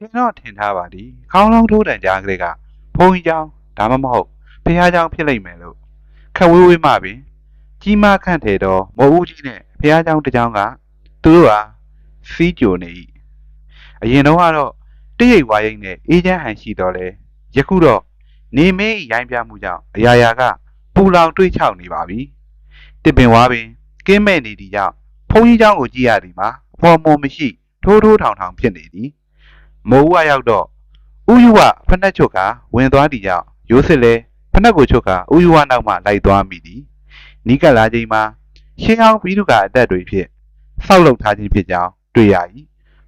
သင်တော့ထင်ထားပါသည်ခေါင်းလုံးထိုးတန်ကြားကလေးကဘုံကြီးเจ้าဒါမှမဟုတ်ဖះเจ้าဖြစ်လိမ့်မယ်လို့ခက်ဝေးဝေးမှပင်ကြီးမားခန့်တယ်တော့မဟုတ်ဦးကြီးနဲ့ဖះเจ้าတစ်เจ้าကသူတို့ဟာစီးကြိုနေ၏အရင်တော့ကတော့တရိပ်ဝါရိတ်နဲ့အေးချမ်းဟန်ရှိတော့လေယခုတော့နေမင်း၏ရိုင်းပြမှုကြောင့်အရာရာကပူလောင်တွေးချောက်နေပါပြီတစ်ပင်ဝါပင်ကင်းမဲ့နေသည့်ကြောင့်ဘုံကြီးเจ้าကိုကြည့်ရသည်မှာဖော်မော်မရှိထိုးထိုးထောင်ထောင်ဖြစ်နေသည် မိုးဝရောက်တော့ဥယုဝဖက်နှက်ချုပ်ကဝင်သွားသည်ကြောင့်ရိုးစစ်လဲဖက်နှက်ကိုချုပ်ကဥယုဝနောက်မှလိုက်သွားမိသည်နီးကပ်လာချိန်မှာရှင်းအောင်ပြီးသူကအတက်တွေဖြင့်ဆောက်လုပ်ထားခြင်းဖြစ်ကြောင်းတွေ့ရ၏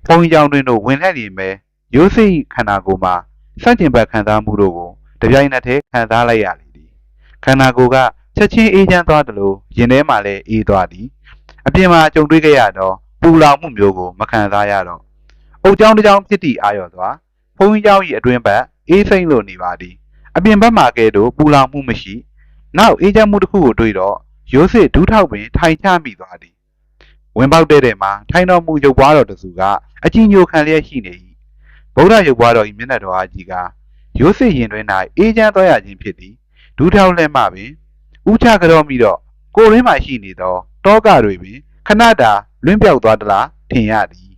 ဘုံကြီးကြောင်တွင်တို့ဝင်လက်နေမဲ့ရိုးစစ်၏ခန္ဓာကိုယ်မှာစန့်ကျင်ဘက်ခံစားမှုတို့ကိုတပြိုင်နက်တည်းခံစားလိုက်ရလေသည်ခန္ဓာကိုယ်ကချက်ချင်းအေးချမ်းသွားသလိုရင်ထဲမှာလည်းအေးသွားသည်အပြင်မှာကြုံတွေ့ခဲ့ရသောပူလောင်မှုမျိုးကိုမခံစားရတော့ အုတ်ကြောင်းတစ်ကြောင်းဖြစ်သည့်အာရုံစွာဘုံကြီးကြောင်း၏အတွင်ဘက်အေးစိမ့်လိုနေပါသည်အပြင်ဘက်မှာကဲသို့ပူလောင်မှုမရှိနောက်အေးချမ်းမှုတစ်ခုကိုတွေ့တော့ရိုးစစ်ဒူးထောက်ပင်ထိုင်ချမိသွားသည်ဝင်ပေါက်တဲ့တဲ့မှာထိုင်တော်မူရုပ်ပွားတော်တစုကအကြီးညိုခံလျက်ရှိနေ၏ဗုဒ္ဓရုပ်ပွားတော်၏မျက်နှာတော်အကြီးကရိုးစစ်ရင်တွင်၌အေးချမ်းသွားရခြင်းဖြစ်သည်ဒူးထောက်လက်မှပင်ဥချကြတော်မိတော့ကိုရင်းမှရှိနေသောတောကတွေပင်ခဏတာလွင့်ပြောက်သွားသလားထင်ရသည်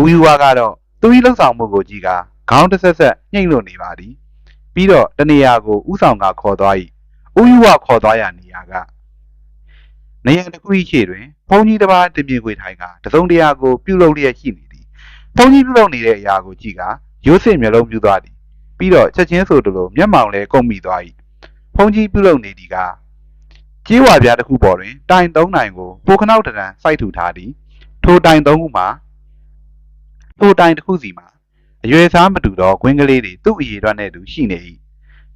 ဦးယူဝါကတော့သူ၏လှုပ်ဆောင်မှုကိုကြည့်ကခေါင်းတစ်ဆက်ဆက်ညှိမ့်လို့နေပါသည်ပြီးတော့တနေရာကိုဥဆောင်ကခေါ်သွား၏ဦးယူဝါခေါ်သွားရနေရာကနေရာတစ်ခု၏ရှေ့တွင်ဘုန်းကြီးတစ်ပါးတင်ပြေခွေထိုင်ကတစုံတရာကိုပြုတ်လုပ်လျက်ရှိနေသည်ဘုန်းကြီးပြုတ်လုပ်နေတဲ့အရာကိုကြည့်ကရိုးစင်မျက်လုံးပြူသွားသည်ပြီးတော့ချက်ချင်းဆိုသလိုမျက်မှောင်လည်းကုန်မိသွား၏ဘုန်းကြီးပြုတ်လုပ်နေသည်ကကြေးဝါပြားတစ်ခုပေါ်တွင်တိုင်သုံးနိုင်ကိုပိုခနောက်တရံစိုက်ထူထားသည်ထိုတိုင်သုံးခုမှာ ထိုတိုင်တစ်ခုစီမှာအရွယ်စားမတူသောဂွင်းကလေးတွေသူ့အည်ရွက်နဲ့သူရှိနေ၏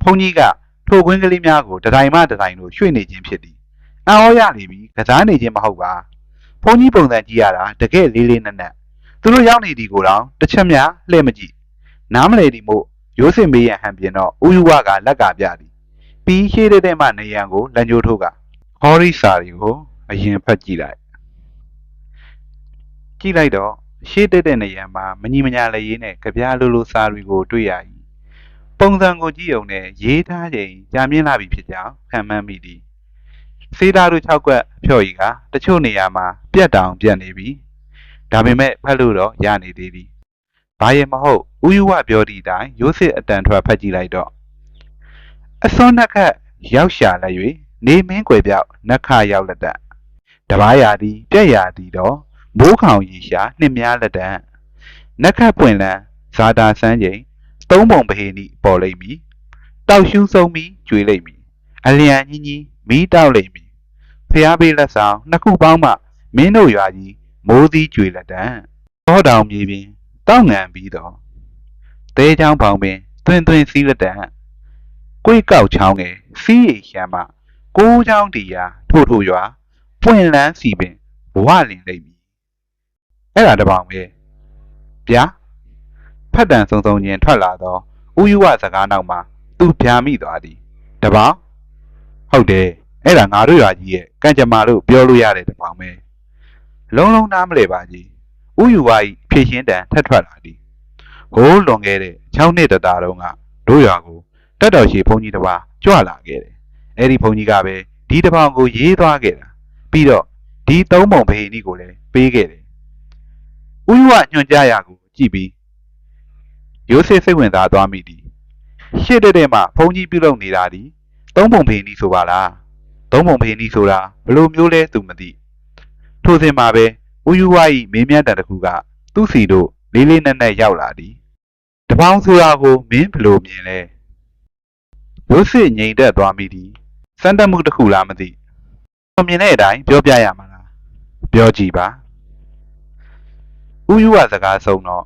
ဘုန်းကြီးကထိုဂွင်းကလေးများကိုတတိုင်မှတတိုင်တို့ရွှေ့နေခြင်းဖြစ်သည်အံ့ဩရနေပြီကစားနေခြင်းမဟုတ်ပါဘုန်းကြီးပုံစံကြည့်ရတာတကယ်လေးလေးနက်နက်သူတို့ရောက်နေသည်ကိုတော့တစ်ချက်များလှည့်မကြည့်နားမလဲသည်မို့ရိုးစင်မေးရန်ဟန်ပြင်တော့ဥယုဝကလက်ကပြသည်ပြီးရှေ့တဲ့တဲ့မှနေရန်ကိုလန်ကြိုးထိုးကဟောရိစာတွေကိုအရင်ဖတ်ကြည့်လိုက်ကြည့်လိုက်တော့ ရှေ့တက်တဲ့နေရာမှာမညီမညာလည်းရေးနဲ့ကြပြားလိုလိုစာတွေကိုတွေ့ရ၏ပုံစံကိုကြည့်ုံနဲ့ရေးထားချိန်ကြာမြင့်လာပြီဖြစ်ကြောင်းခံမှန်းမိသည်စေးသားတို့၆ကွက်အဖျော်ကြီးကတချို့နေရာမှာပြက်တောင်ပြက်နေပြီဒါပေမဲ့ဖတ်လို့တော့ရနေသေးသည်ဘာရင်မဟုတ်ဥယုဝပြောသည့်အတိုင်းရိုးစစ်အတန်ထွက်ဖတ်ကြည့်လိုက်တော့အစွန်းနှက်ခတ်ရောက်ရှာလိုက်၍နေမင်းကွယ်ပြောက်နှက်ခရောက်လက်တတ်တပားရာသည်ပြက်ရာသည်တော့ မိုးခေါင်ရီရှာနှစ်များလက်တံနက်ခတ်ပွင့်လန်းဇာတာဆန်းချိန်သုံးပုံပဟေနိပေါ်လိမ့်မည်တောက်ရှူးဆုံးပြီးကျွေလိမ့်မည်အလျံကြီးကြီးမီးတောက်လိမ့်မည်ဖျားပေးလက်ဆောင်နှစ်ခုပေါင်းမှမင်းတို့ရွာကြီးမိုးသီးကျွေလက်တံသောတောင်မြေပြင်တောက်ငံပြီးတော့တဲချောင်းပေါင်ပင်တွင်တွင်စီးလက်တံကိုယ်ကောက်ချောင်းငယ်စီးရိရှမ်းမှကိုးချောင်းတီယာထို့ထို့ရွာပွင့်လန်းစီပင်ဘဝလင်လိမ့်မည် အဲ့ဒါတပောင်ပဲဗျာဖတ်တန်စုံစုံချင်းထွက်လာတော့ဥယုဝစကားနောက်မှာသူဗျာမိသွားသည်တပောင်ဟုတ်တယ်အဲ့ဒါငါတို့ရွာကြီးရဲ့ကံကြမ္မာလို့ပြောလို့ရတယ်တပောင်ပဲလုံးလုံးနားမလဲပါကြီးဥယုဝဤဖြည့်ရှင်းတန်ထက်ထွက်လာသည်ဟိုးလွန်ခဲ့တဲ့6နှစ်တတာတုန်းကတို့ရွာကိုတက်တော်ရှိဘုန်းကြီးတစ်ပါးကြွလာခဲ့တယ်အဲ့ဒီဘုန်းကြီးကပဲဒီတပောင်ကိုရေးသွားခဲ့တာပြီးတော့ဒီသုံးပုံဖေနီကိုလည်းပေးခဲ့တယ် ဥယျာဉ်ညွှန်ကြားရာကိုကြည့်ပြီးရိုးစစ်စိတ်ဝင်စားသွားမိသည်ရှေ့တဲ့တဲ့မှာဘုံကြီးပြုတ်လုံနေတာသည်သုံးပုံဖေနီဆိုပါလားသုံးပုံဖေနီဆိုတာဘယ်လိုမျိုးလဲသူမသိထိုစဉ်မှာပဲဥယျာဉ်၏မင်းမြတ်တန်တစ်ခုကသူ့စီတို့လေးလေးနက်နက်ရောက်လာသည်တပေါင်းဆိုတာကိုမင်းဘယ်လိုမြင်လဲရိုးစစ်ငြိမ်သက်သွားမိသည်စမ်းတက်မှုတစ်ခုလားမသိမမြင်တဲ့အတိုင်းပြောပြရမှာလားပြောကြည့်ပါ ဥယျာဉ်စကားဆုံးတော့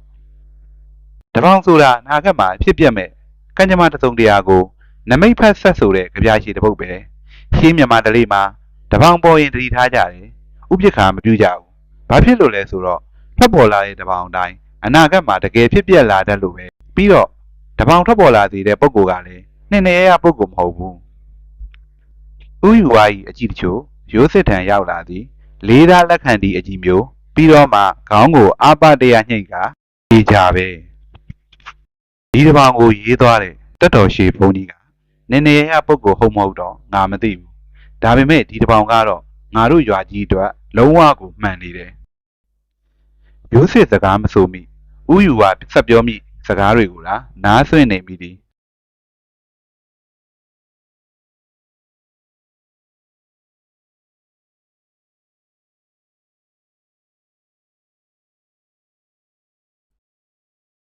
တပေါင်းဆိုတာအနာဂတ်မှာဖြစ်ပြမဲ့ကံကြမ္မာတစ်စုံတရာကိုနမိတ်ဖက်ဆက်ဆိုတဲ့ကြပြာရှိတစ်ပုဒ်ပဲရှင်းမြန်မာတလေးမှာတပေါင်းပေါ်ရင်တတိထားကြတယ်ဥပ္ပခါမပြုကြဘူးဘာဖြစ်လို့လဲဆိုတော့ထွက်ပေါ်လာတဲ့တပေါင်းတိုင်းအနာဂတ်မှာတကယ်ဖြစ်ပြက်လာတတ်လို့ပဲပြီးတော့တပေါင်းထွက်ပေါ်လာသေးတဲ့ပုံကိုယ်ကလည်းနှစ်နေရပုံကိုယ်မဟုတ်ဘူးဥယျာဉ်၏အကြည့်တချို့ရိုးစစ်ထံရောက်လာသည်လေးသားလက်ခံသည့်အကြည့်မျိုး ပြီးတော့မှခေါင်းကိုအာပတရညှိတ်ကပြေးကြပဲဒီတစ်ပောင်ကိုရေးသွားတဲ့တက်တော်ရှည်ဘုန်းကြီးကနည်းနည်းရပုဂ္ဂိုလ်ဟုတ်မဟုတ်တော့ငါမသိဘူးဒါပေမဲ့ဒီတစ်ပောင်ကတော့ငါတို့ရွာကြီးအတွက်လုံးဝကိုမှန်နေတယ်ရိုးစစ်စကားမဆိုမိဥယူကဆက်ပြောမိစကားတွေကိုလားနားဆွင့်နေမိသည်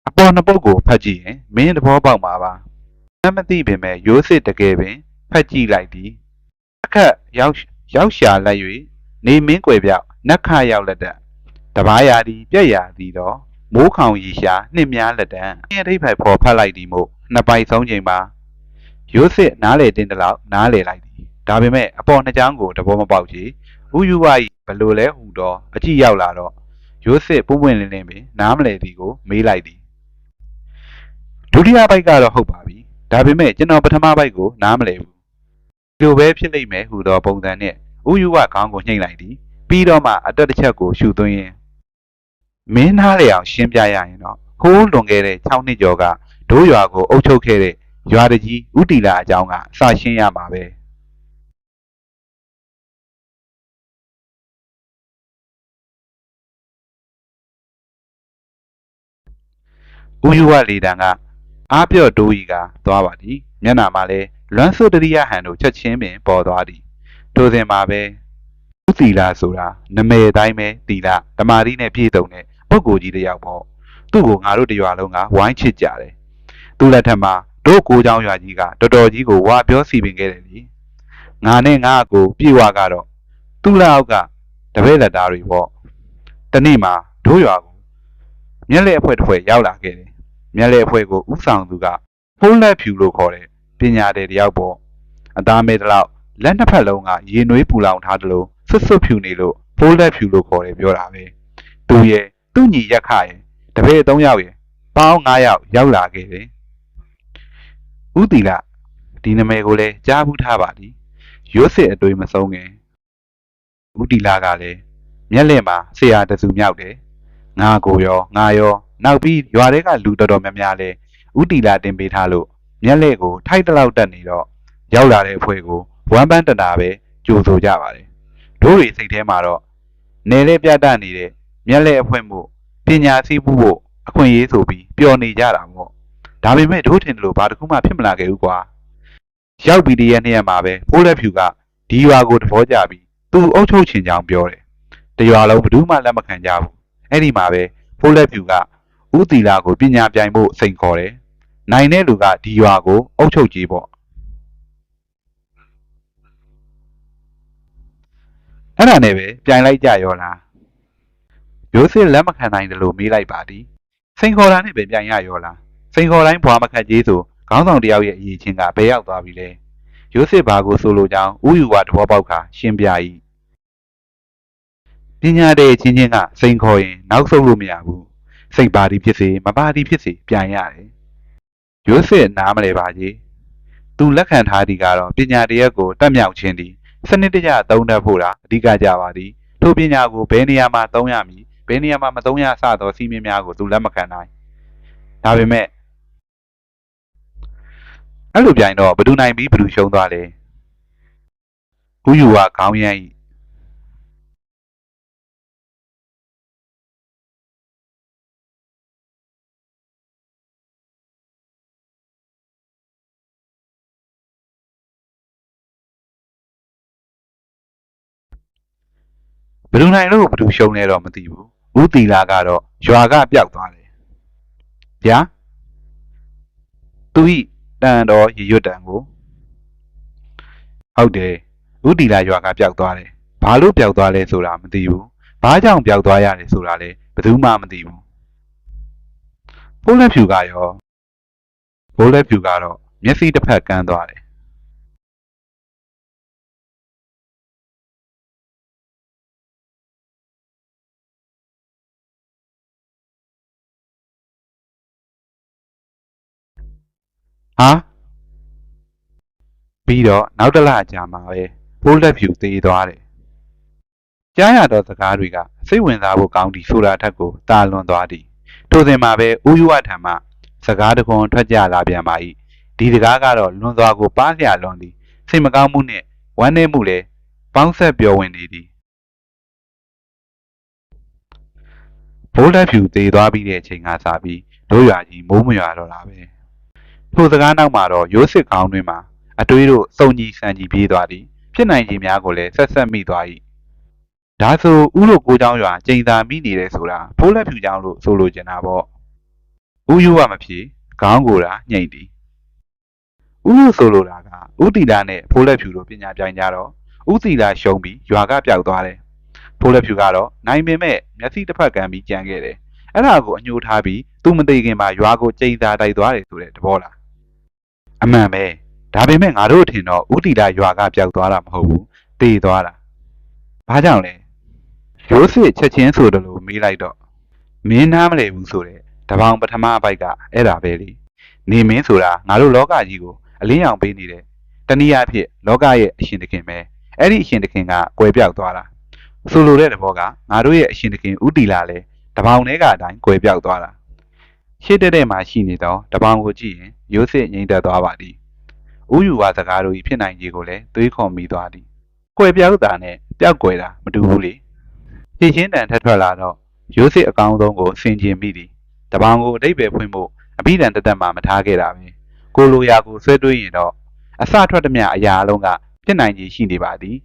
အပေါ်နှစ်ပုတ်ကိုဖတ်ကြည့်ရင်မင်းသဘောပေါက်မှာပါ။အမသိပင်မဲ့ရိုးစစ်တကယ်ပင်ဖတ်ကြည့်လိုက်သည်။အခက်ရောက်ရောက်ရှာလိုက်၍နေမင်းကွယ်ပြောက်နက်ခရောက်လက်တံတပားရာသည်ပြက်ရာသည်တော့မိုးခေါင်ရီရှာနှစ်များလက်တံအင်းအထိပ်ဖိုက်ဖော်ဖတ်လိုက်သည်မို့နှစ်ပိုက်ဆုံးချိန်ပါရိုးစစ်နားလေတင်းတလောက်နားလေလိုက်သည်ဒါပေမဲ့အပေါ်နှစ်ချောင်းကိုတဘောမပေါက်ချေဥယူဝဤဘလို့လဲဟူတော့အကြည့်ရောက်လာတော့ရိုးစစ်ပွပွင့်လင်းလင်းပင်နားမလဲသည်ကိုမေးလိုက်သည်ဒု တိယဘိုက်ကတော့ဟုတ်ပါပြီဒါပေမဲ့ကျွန်တော်ပထမဘိုက်ကိုနားမလည်ဘူးဒီလိုပဲဖြစ်လိမ့်မယ်ဟူသောပုံစံနဲ့ဥယူဝခေါင်းကိုညှိလိုက်သည်ပြီးတော့မှအတက်တစ်ချက်ကိုရှူသွင်းရင်မင်းသားလေအောင်ရှင်းပြရရင်တော့ဟိုးလွန်ခဲ့တဲ့6နှစ်ကျော်ကဒိုးရွာကိုအုပ်ချုပ်ခဲ့တဲ့ရွာတကြီးဥတီလာအကြောင်းကစရှင်းရမှာပဲဥယူဝလေတံက အားပြော့တိုးဤကသွားပါသည်မျက်နာမှာလဲလွမ်းဆိုတရိယဟန်တို့ချက်ချင်းပင်ပေါ်သွားသည်ထိုစဉ်မှာပဲဥတီလာဆိုတာနမေတိုင်းပဲတီလာဓမာရီနဲ့ပြည့်စုံတဲ့ပုဂ္ဂိုလ်ကြီးတစ်ယောက်ပေါ့သူ့ကိုငါတို့တရွာလုံးကဝိုင်းချစ်ကြတယ်သူ့လက်ထက်မှာတို့ကိုเจ้าရွာကြီးကတော်တော်ကြီးကိုဝါပြောစီပင်ခဲ့တယ်လीငါနဲ့ငါအကိုပြေဝကတော့သူ့လက်အောက်ကတပည့်လက်သားတွေပေါ့တနေ့မှာတို့ရွာကိုမျက်လက်အဖွဲတစ်ဖွဲရောက်လာခဲ့တယ် မျက်လက်အဖွဲ့ကိုဥဆောင်သူကဖုံးလက်ဖြူလို့ခေါ်တဲ့ပညာတဲ့တယောက်ပေါ့အသားမဲတလောက်လက်နှစ်ဖက်လုံးကရေနွေးပူလောင်ထားတယ်လို့ဆွတ်ဆွတ်ဖြူနေလို့ဖုံးလက်ဖြူလို့ခေါ်တယ်ပြောတာပဲသူရဲ့သူ့ညီရက်ခရဲ့တပည့်၃ယောက်ရဲ့ပေါင်း၅ယောက်ရောက်လာခဲ့တယ်ဥတီလဒီနာမည်ကိုလည်းကြားဘူးထားပါသည်ရွတ်စစ်အတွေ့မဆုံးခင်ဥတီလာကလည်းမျက်လက်မှာဆရာတစုမြောက်တယ်ငါကိုရောငါရော နောက်ပြီးရွာတွေကလူတော်တော်များများလဲဥတီလာတင်ပေးထားလို့မျက်လက်ကိုထိုက်တလောက်တက်နေတော့ရောက်လာတဲ့အဖွဲ့ကိုဝမ်းပန်းတနာပဲကြိုဆိုကြပါတယ်တို့တွေစိတ်ထဲမှာတော့နယ်လဲပြတတ်နေတဲ့မျက်လက်အဖွဲ့မှုပညာသိမှုဖို့အခွင့်အရေးဆိုပြီးပျော်နေကြတာပေါ့ဒါပေမဲ့တို့ထင်တယ်လို့ဘာတစ်ခုမှဖြစ်မလာခဲ့ဘူးကွာရောက်ပြီးတရက်နှစ်ရက်မှာပဲဖိုးလက်ဖြူကဒီရွာကိုတဘောကြပြီးသူ့အုပ်ချုပ်ချင်ကြောင်ပြောတယ်တရွာလုံးဘယ်သူမှလက်မခံကြဘူးအဲ့ဒီမှာပဲဖိုးလက်ဖြူက ဥတီလာကိုပညာပြိုင်ဖို့စိန်ခေါ်တယ်။နိုင်တဲ့လူကဒီရွာကိုအုပ်ချုပ်ကြီးပေါ့။အဲ့ဒါနဲ့ပဲပြိုင်လိုက်ကြရောလား။ရိုးစစ်လက်မခံနိုင်တယ်လို့မေးလိုက်ပါသည်။စိန်ခေါ်တာနဲ့ပဲပြိုင်ရရောလား။စိန်ခေါ်တိုင်းဘွာမခတ်ကြီးဆိုခေါင်းဆောင်တယောက်ရဲ့အရေးချင်းကဘယ်ရောက်သွားပြီလဲ။ရိုးစစ်ဘာကိုဆိုလိုကြောင်းဥယူဝသဘောပေါက်ခါရှင်းပြ၏။ပညာတဲ့ချင်းချင်းကစိန်ခေါ်ရင်နောက်ဆုတ်လို့မရဘူး။ စိတ်ပါတီဖြစ်စေမပါတီဖြစ်စေပြိုင်ရတယ်။ရိုးစစ်နားမလဲပါကြီး။သူလက်ခံထားသည်ကတော့ပညာတရက်ကိုတက်မြောက်ခြင်းသည်စနစ်တကျသုံးတတ်ဖို့တာအဓိကကြပါသည်။ထိုပညာကိုဘယ်နေရာမှာသုံးရမည်ဘယ်နေရာမှာမသုံးရစသောစီးမင်းများကိုသူလက်မခံနိုင်။ဒါပေမဲ့အဲ့လိုပြိုင်တော့ဘယ်သူနိုင်ပြီးဘယ်သူရှုံးသွားလဲ။ဥယူကခေါင်းရမ်း၏ ဘယ်သူနိုင်လို့ဘယ်သူရှုံးလဲတော့မသိဘူး။ဦးတီလာကတော့ရွာကပျောက်သွားတယ်။ဗျာသူဤတန်တော်ရရွတ်တန်ကိုဟုတ်တယ်ဦးတီလာရွာကပျောက်သွားတယ်။ဘာလို့ပျောက်သွားလဲဆိုတာမသိဘူး။ဘာကြောင့်ပျောက်သွားရတယ်ဆိုတာလည်းဘယ်သူမှမသိဘူး။ဖိုးလက်ဖြူကရောဖိုးလက်ဖြူကတော့မျက်စိတစ်ဖက်ကန်းသွားတယ် ဟာပြီးတော့နောက်တစ်လကြာမှာပဲဖိုးလက်ဖြူသေးသွားတယ်ကြားရသောစကားတွေကစိတ်ဝင်စားဖို့ကောင်းသည်ဆိုတာထက်ကိုတာလွန်သွားသည်ထိုစဉ်မှာပဲဥယျဝထံမှစစကားတခွန်းထွက်ကြလာပြန်ပါ၏ဒီစကားကတော့လွန်စွာကိုပါးလျလွန်သည်စိတ်မကောင်းမှုနှင့်ဝမ်းနည်းမှုလည်းပေါင်းဆက်ပျော်ဝင်နေသည်ဘိုးလက်ဖြူသေးသွားပြီးတဲ့အချိန်ကစပြီးတို့ရွာကြီးမိုးမရွာတော့တာပဲ ထိုစကားနောက်မှာတော့ရိုးစစ်ကောင်းတွင်မှာအတွေးတို့စုံကြီးစံကြီးပြေးသွားသည်ဖြစ်နိုင်ခြင်းများကိုလည်းဆက်ဆက်မိသွား၏ဒါဆိုဥလို့ကိုเจ้าရွာကျိန်သာမိနေတယ်ဆိုတာဘိုးလက်ဖြူเจ้าလို့ဆိုလိုချင်တာပေါ့ဥယူကမဖြစ်ခေါင်းကိုယ်တာညှိမ့်သည်ဥလို့ဆိုလိုတာကဥတီလာနဲ့ဘိုးလက်ဖြူတို့ပညာပြိုင်ကြတော့ဥတီလာရှုံးပြီးရွာကပျောက်သွားတယ်ဘိုးလက်ဖြူကတော့နိုင်ပင်မဲ့မျက်စိတစ်ဖက်ကမ်းပြီးကြံခဲ့တယ်အဲ့ဒါကိုအညှိုးထားပြီးသူမသိခင်မှာရွာကိုကျိန်သာတိုက်သွားတယ်ဆိုတဲ့သဘောလား အမှန်ပဲဒါပေမဲ့ငါတို့ထင်တော့ဥတီလာရွာကပျောက်သွားတာမဟုတ်ဘူးတေသွားတာဘာကြောင့်လဲရိုးစစ်ချက်ချင်းဆိုတယ်လို့မေးလိုက်တော့မင်းနားမလဲဘူးဆိုတဲ့တပောင်ပထမအပိုက်ကအဲ့ဒါပဲလေနေမင်းဆိုတာငါတို့လောကကြီးကိုအလင်းရောင်ပေးနေတဲ့တနည်းအားဖြင့်လောကရဲ့အရှင်တခင်ပဲအဲ့ဒီအရှင်တခင်ကကွယ်ပြောက်သွားတာဆိုလိုတဲ့သဘောကငါတို့ရဲ့အရှင်တခင်ဥတီလာလဲတပောင်ထဲကအတိုင်းကွယ်ပြောက်သွားတာ ရှေ့တက်တဲ့မှာရှိနေတော့တပောင်ကိုကြည့်ရင်ရိုးစစ်ငိမ့်သက်သွားပါသည်ဥယူဝါစကားတို့ဤဖြစ်နိုင်ခြေကိုလည်းတွေးခေါ်မိသွားသည်ကွယ်ပြောက်တာနဲ့ပျောက်ကွယ်တာမတူဘူးလေဖြည့်ချင်းတန်ထက်ထွက်လာတော့ရိုးစစ်အကောင်းဆုံးကိုဆင်ခြင်မိသည်တပောင်ကိုအတိတ်ပဲဖွင့်ဖို့အဘိဓမ္တတက်မှမထားခဲ့တာပဲကိုလိုရာကိုဆွဲတွေးရင်တော့အစထွက်သမျှအရာအလုံးကဖြစ်နိုင်ခြေရှိနေပါသည်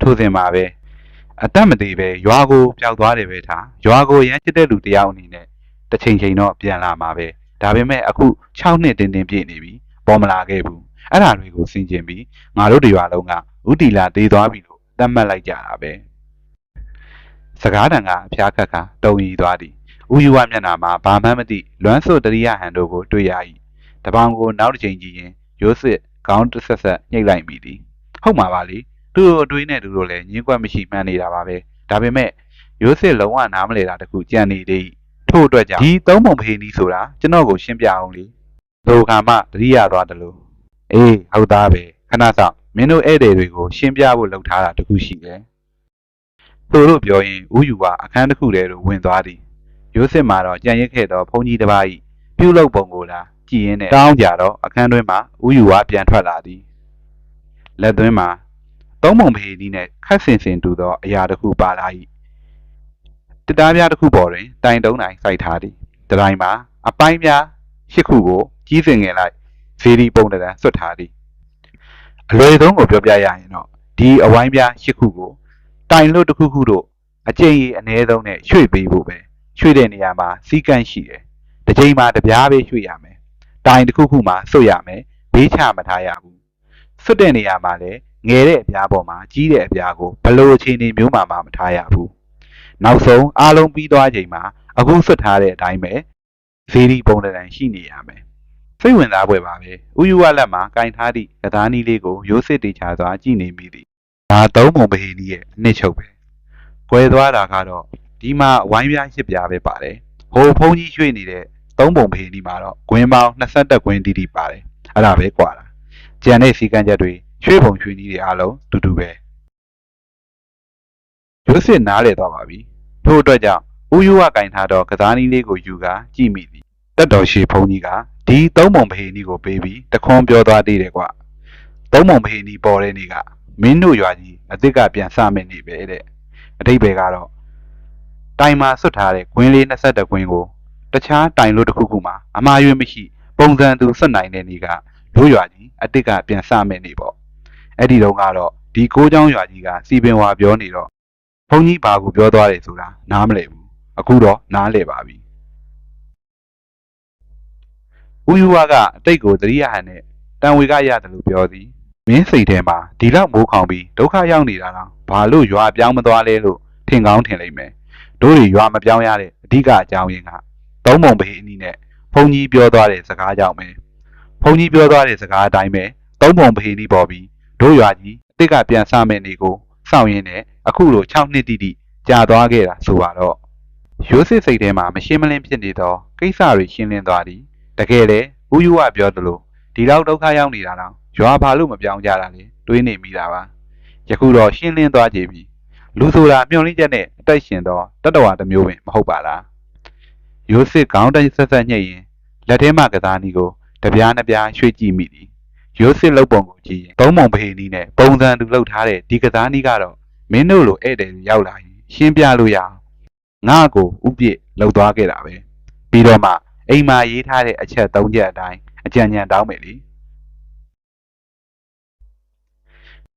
ထို့စဉ်မှာပဲအတတ်မသေးပဲရွာကိုပျောက်သွားတယ်ပဲထားရွာကိုရမ်းချစ်တဲ့လူတစ်ယောက်အနေနဲ့ တစ်ချိန်ချိန်တော့ပြန်လာမှာပဲဒါပေမဲ့အခု6နှစ်တင်းတင်းပြည့်နေပြီပေါ်မလာခဲ့ဘူးအဲ့ဒါတွေကိုဆင်ကျင်ပြီးငါတို့တရွာလုံးကဥတီလာသေးသွားပြီလို့သတ်မှတ်လိုက်ကြတာပဲစကားတန်ကအဖျားခတ်ခါတုံရီသွားသည်ဥယူဝမျက်နှာမှာဘာမှမသိလွမ်းစို့တရိယဟန်တို့ကိုတွေ့ရ၏တပောင်ကိုနောက်တစ်ချိန်ကြည့်ရင်ရိုးစစ်ခေါင်းတစ်ဆက်ဆက်ညှိတ်လိုက်မိသည်ဟုတ်မှာပါလေသူ့အတွေးနဲ့သူတို့လည်းညင်းကွက်မရှိမှန်းနေတာပါပဲဒါပေမဲ့ရိုးစစ်လုံးဝနားမလဲတာတခုကြံနေသေး ထို့အတွက်ကြောင့်ဒီသုံးပုံဖေးနီးဆိုတာကျွန်တော်ကိုရှင်းပြအောင်လေဒိုခါမှတရိယသွားတယ်လို့အေးဟုတ်သားပဲခဏဆောင်မင်းတို့ဧည့်သည်တွေကိုရှင်းပြဖို့လုပ်ထားတာတခုရှိတယ်သူတို့ပြောရင်ဥယူကအခန်းတစ်ခုတည်းသို့ဝင်သွားသည်ရိုးစစ်မှာတော့ကြံရစ်ခဲ့သောဘုန်းကြီးတစ်ပါး၏ပြုလုပ်ပုံကိုလာကြည်ရင်းနဲ့တောင်းကြတော့အခန်းတွင်းမှာဥယူဝပြန်ထွက်လာသည်လက်သွင်းမှာသုံးပုံဖေးဒီနဲ့ခတ်ဆင်ဆင်တူသောအရာတစ်ခုပါလာ၏ တစ်သားပြားတစ်ခုပေါ်တွင်တိုင်တုံးတိုင်စိုက်ထားသည်တတိုင်းမှာအပိုင်းပြားရှစ်ခုကိုကြီးစင်ငယ်လိုက်ဇေဒီပုံတံဆွတ်ထားသည်အလွယ်ဆုံးကိုပြောပြရရင်တော့ဒီအဝိုင်းပြားရှစ်ခုကိုတိုင်လွတ်တစ်ခုခုတို့အကျင့်ရည်အ ਨੇ ဆုံးနဲ့ရွှေ့ပေးဖို့ပဲရွှေ့တဲ့နေရာမှာစီကန့်ရှိတယ်တစ်ချိန်မှာတစ်ပြားပဲရွှေ့ရမယ်တိုင်တစ်ခုခုမှာစွတ်ရမယ်ဘေးချမထားရဘူးစွတ်တဲ့နေရာမှာလည်းငယ်တဲ့အပြားပေါ်မှာကြီးတဲ့အပြားကိုဘလို့အခြေအနေမျိုးမှမထားရဘူး နောက်ဆုံးအားလုံးပြီးသွားချိန်မှာအခုစွတ်ထားတဲ့အတိုင်းပဲဇေဒီပုံတန်ရှိနေရမယ်စိတ်ဝင်စားပွဲပါပဲဥယူဝလက်မှာကင်ထားသည့်ကသားနီးလေးကိုရိုးစစ်တေချာစွာကြည့်နေမိသည်ဒါသုံးပုံပဟီနီးရဲ့အနှစ်ချုပ်ပဲကွဲသွားတာကတော့ဒီမှာဝိုင်းပြားရှစ်ပြားပဲပါတယ်ဟိုဖုံးကြီးရွှေ့နေတဲ့သုံးပုံပဟီနီးမှာတော့ဂွင်းပေါင်း22ဂွင်းတီးတီးပါတယ်အဲ့ဒါပဲကွာတာကြံတဲ့စီကံချက်တွေရွှေ့ပုံရွှေ့နီးတွေအားလုံးတူတူပဲ ရိုးစစ်နားလေတော့ပါပြီထို့အတွက်ကြောင့်ဥယူဝကင်ထားတော့ကစားနီးလေးကိုယူကာကြည့်မိသည်တက်တော်ရှိဖုံးကြီးကဒီသုံးပုံပဟီနီးကိုပေးပြီးတခွန်းပြောသွားသေးတယ်ကွသုံးပုံပဟီနီးပေါ်တဲ့နေ့ကမင်းတို့ရွာကြီးအစ်စ်ကပြန်စမဲ့နေပဲတဲ့အတိတ်ပဲကတော့တိုင်မှာဆွတ်ထားတဲ့ဂွင်းလေး22ဂွင်းကိုတခြားတိုင်လို့တစ်ခုခုမှာအမှားယွင်းမရှိ ပုံစံသူဆွတ်နိုင်တဲ့နေ့ကတို့ရွာကြီးအစ်စ်ကပြန်စမဲ့နေပေါ့အဲ့ဒီတော့ကတော့ဒီကိုးချောင်းရွာကြီးကစီပင်ဝါပြောနေတော့ ဘုန်းကြီးဘာကိုပြောသွားတယ်ဆိုတာနားမလည်ဘူးအခုတော့နားလည်ပါပြီဦးယူဝါကအတိတ်ကိုတရိယာဟန်နဲ့တန်ဝေကရတယ်လို့ပြောသည်မင်းစိတ်ထဲမှာဒီလောက်မိုးခေါင်ပြီးဒုက္ခရောက်နေတာတော့ဘာလို့ရွာပြောင်းမသွားလဲလို့ထင်ကောင်းထင်လိမ့်မယ်တို့တွေရွာမပြောင်းရတဲ့အဓိကအကြောင်းရင်းကသုံးပုံပေအနည်းနဲ့ဘုန်းကြီးပြောသွားတဲ့စကားကြောင့်ပဲဘုန်းကြီးပြောသွားတဲ့စကားအတိုင်းပဲသုံးပုံပေအနည်းပေါ်ပြီးတို့ရွာကြီးအစ်စ်ကပြန်စမဲ့နေကို စောင့်ရင်းနဲ့အခုလို6နှစ်တိတိကြာသွားခဲ့တာဆိုပါတော့ရိုးစစ်စိတ်ထဲမှာမရှင်းမလင်းဖြစ်နေသောကိစ္စတွေရှင်းလင်းသွားသည်တကယ်လေဦးယူကပြောသလိုဒီလောက်ဒုက္ခရောက်နေတာတော့ရွာဘာလို့မပြောင်းကြတာလဲတွေးနေမိတာပါယခုတော့ရှင်းလင်းသွားကြပြီလူဆိုတာမျောလင်းချက်နဲ့အသက်ရှင်သောတတဝါတစ်မျိုးပင်မဟုတ်ပါလားရိုးစစ်ခေါင်းတိုင်းဆက်ဆက်ညှိရင်လက်ထဲမှကစားနည်းကိုတပြားနှစ်ပြားရွှေ့ကြည့်မိသည် ရိုးစစ်လုပ်ပုံကိုကြည့်ရင်သုံးပုံဖေးနည်းနဲ့ပုံစံတူလုပ်ထားတဲ့ဒီကစားနည်းကတော့မင်းတို့လိုဧည့်သည်တွေရောက်လာရင်ရှင်းပြလို့ရအောင်ငါ့ကိုဥပြစ်လောက်သွားခဲ့တာပဲပြီးတော့မှအိမ်မှာရေးထားတဲ့အချက်၃ချက်အတိုင်းအကြံဉာဏ်တောင်းမယ်လေ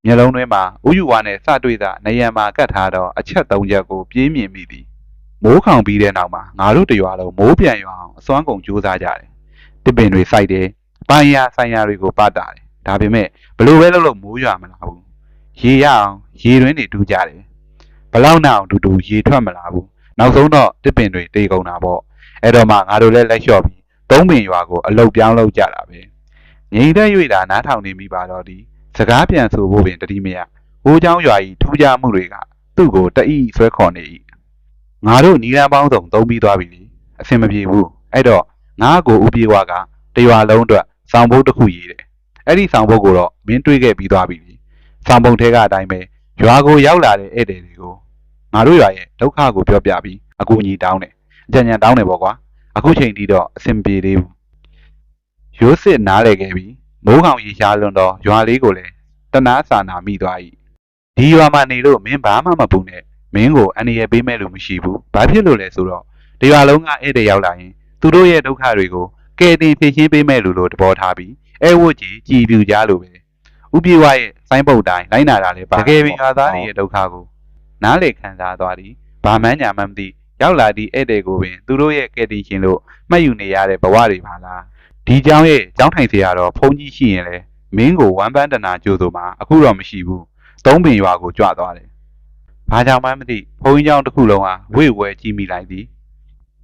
မျက်လုံးတွင်းမှာဥယူဝါနဲ့စတွေ့တာနေရံမှာကတ်ထားတော့အချက်၃ချက်ကိုပြင်းမြင်မိသည်မိုးခေါင်ပြီးတဲ့နောက်မှာငါတို့တရွာလုံးမိုးပြန်ရွာအောင်အစွမ်းကုန်ကြိုးစားကြတယ်။တစ်ပင်တွေစိုက်တယ်။ ပန်းရဆိုင်ရာတွေကိုပတ်တာတယ်။ဒါပေမဲ့ဘလို့ပဲလုပ်လို့မိုးရွာမလာဘူး။ရေရအောင်ရေတွင်းတွေတူးကြတယ်။ဘလောက်နာအောင်တူတူရေထွက်မလာဘူး။နောက်ဆုံးတော့တစ်ပင်တွေတေကုန်တာပေါ့။အဲ့တော့မှငါတို့လည်းလက်လျှော့ပြီးသုံးပင်ရွာကိုအလုတ်ပြောင်းလုပ်ကြတာပဲ။ငြိမ်သက်၍သာနားထောင်နေမိပါတော့ဒီစကားပြန်ဆိုဖို့ပင်တတိမရ။ဟိုးเจ้าရွာကြီးထူးခြားမှုတွေကသူ့ကိုတအိဆွဲခေါ်နေ၏။ ငါတို့နီလန်းပေါင်းစုံသုံးပြီးသွားပြီလေအဆင်မပြေဘူးအဲ့တော့ငါ့ကိုဥပြေဝါကတရွာလုံးအတွက် စောင်းဘုတ်တစ်ခုရေးတယ်အဲ့ဒီစောင်းဘုတ်ကိုတော့မင်းတွေးခဲ့ပြီးသွားပြီလေစောင်းဘုတ်ထဲကအတိုင်းပဲရွာကိုရောက်လာတဲ့ဧည့်သည်တွေကိုငါတို့ရွာရဲ့ဒုက္ခကိုပြောပြပြီးအကူအညီတောင်းတယ်အကြံဉာဏ်တောင်းတယ်ပေါ့ကွာအခုချိန်ထိတော့အဆင်မပြေသေးဘူးရိုးစစ်နားလေခဲ့ပြီးမိုးကောင်ရေရှားလွန်တော့ရွာလေးကိုလည်းတနာစာနာမိသွား၏ဒီရွာမှာနေလို့မင်းဘာမှမပူနဲ့မင်းကိုအန္တရာယ်ပေးမဲ့လို့မရှိဘူး။ဘာဖြစ်လို့လဲဆိုတော့တရွာလုံးကဧည့်သည်ရောက်လာရင်သူတို့ရဲ့ဒုက္ခတွေကို ကယ်တင်ဖြေရှင်းပေးမဲ့လူလို့တဘောထားပြီးအဲဝတ်ကြီးကြည်ပြူကြလို့ပဲ။ဥပြေဝရဲ့စိုင်းပုတ်တိုင်းလိုက်နာတာလည်းပါတကယ်ပင်ရွာသားတွေရဲ့ဒုက္ခကိုနားလေခံစားသွားသည်။ဘာမှန်းညာမှန်းမသိရောက်လာသည့်ဧည့်သည်ကိုပင်သူတို့ရဲ့ကယ်တင်ရှင်လို့မှတ်ယူနေရတဲ့ဘဝတွေပါလား။ဒီเจ้าရဲ့เจ้าထိုင်เสียရတော့ဖုန်ကြီးရှိရင်လေမင်းကိုဝမ်းပန်းတနာကြိုးဆိုမှာအခုတော့မရှိဘူး။သုံးပင်ရွာကိုကြွသွားတယ် ။ဘာကြောင့်မှမသိဘုန်းကြီးကျောင်းတစ်ခုလုံးဟာဝေ့ဝဲကြည့်မိလိုက်သည်